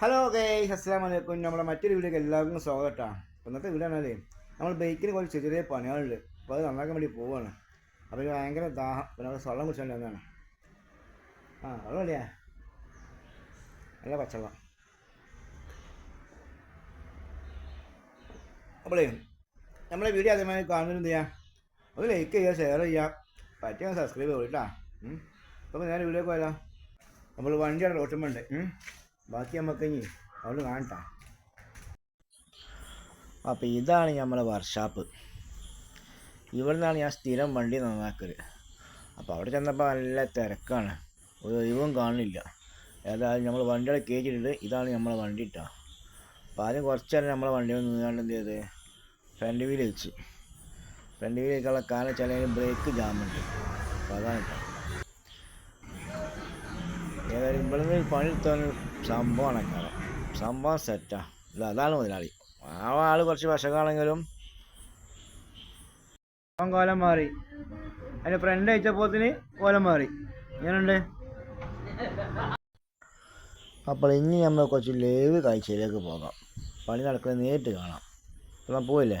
Hello guys അസ്സാം വലൈക്കും നമ്മുടെ മറ്റൊരു വീഡിയോക്ക് എല്ലാവർക്കും സ്വാഗതം ഇന്നത്തെ വീഡിയോ ആണല്ലേ നമ്മൾ ബൈക്കിന് കുറച്ച് ചെറിയ ചെറിയ പണികളുണ്ട്. അപ്പോൾ അത് നന്നാക്കാൻ വേണ്ടി പോവുകയാണ് അപ്പോൾ ഇത് ഭയങ്കര ദാഹം. പിന്നെ അവിടെ സ്വള്ളം കുടിച്ചാൽ എന്നാണ് ആ വെള്ളം അല്ലേ നല്ല പച്ചവെള്ളം. അപ്പോളേ നമ്മളെ വീഡിയോ അതേമാതിരി കാണുന്നത് എന്ത് ചെയ്യാം? ലൈക്ക് ചെയ്യുക ഷെയർ ചെയ്യുക. പറ്റിയ സബ്സ്ക്രൈബ് ചെയ്യും കേട്ടോ അപ്പോൾ ഞാൻ വീഡിയോ വരാം. നമ്മൾ വണ്ടിയുടെ റോട്ടുമുണ്ട് ബാക്കി നമുക്ക് ഇനി അവിടെ കാണട്ടാ. അപ്പോൾ ഇതാണ് നമ്മളെ വർക്ക്ഷോപ്പ് ഇവിടെ നിന്നാണ് ഞാൻ സ്ഥിരം വണ്ടി നന്നാക്കൽ അപ്പോൾ അവിടെ ചെന്നപ്പോൾ നല്ല തിരക്കാണ്. ഒരു ഒഴിവും കാണില്ല. ഏതായാലും നമ്മൾ വണ്ടിയുടെ കയറ്റിയിട്ടുണ്ട് ഇതാണ് നമ്മളെ വണ്ടി ഇട്ടാ അപ്പോൾ ആദ്യം കുറച്ച് നേരം നമ്മളെ വണ്ടി നിന്നാണ്ട് എന്ത് ചെയ്ത്? ഫ്രണ്ട് വീൽ വെച്ച്. ഫ്രണ്ട് വീലേക്കുള്ള കാരണം വെച്ചാൽ അതിന് ബ്രേക്ക് ജാമുണ്ട് അപ്പോൾ അതാണ് ഏതായാലും നിന്ന് പണി എടുത്താണ് സംഭവമാണ് കാരണം സംഭവം സെറ്റാ ഇല്ല അതാണ് മുതലാളി. ആ ആൾ കുറച്ച് വശക്കാണെങ്കിലും കോലം മാറി. അതിന്റെ ഫ്രണ്ട് അയച്ചപ്പോത്തിന് കോലം മാറി. ഇങ്ങനുണ്ട് അപ്പോൾ ഇനി നമ്മൾ കുറച്ച് ലേവ് കാഴ്ചയിലേക്ക് പോകാം. പണി നടക്കുന്നത് നേരിട്ട് കാണാം. എന്നാൽ പോയില്ലേ?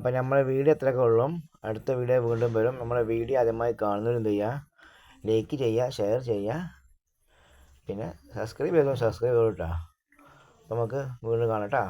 അപ്പം നമ്മളെ വീഡിയോ ഇത്രയൊക്കെ ഉള്ളൂ. അടുത്ത വീഡിയോ വീണ്ടും വരും. നമ്മളെ വീഡിയോ ആദ്യമായി കാണുന്നവർ എന്ത് ചെയ്യുക ലൈക്ക് ചെയ്യുക ഷെയർ ചെയ്യുക പിന്നെ സബ്സ്ക്രൈബ് ചെയ്തോ? സബ്സ്ക്രൈബ് ചെയ്തോ കേട്ടോ നമുക്ക് വീണ്ടും കാണാം കേട്ടോ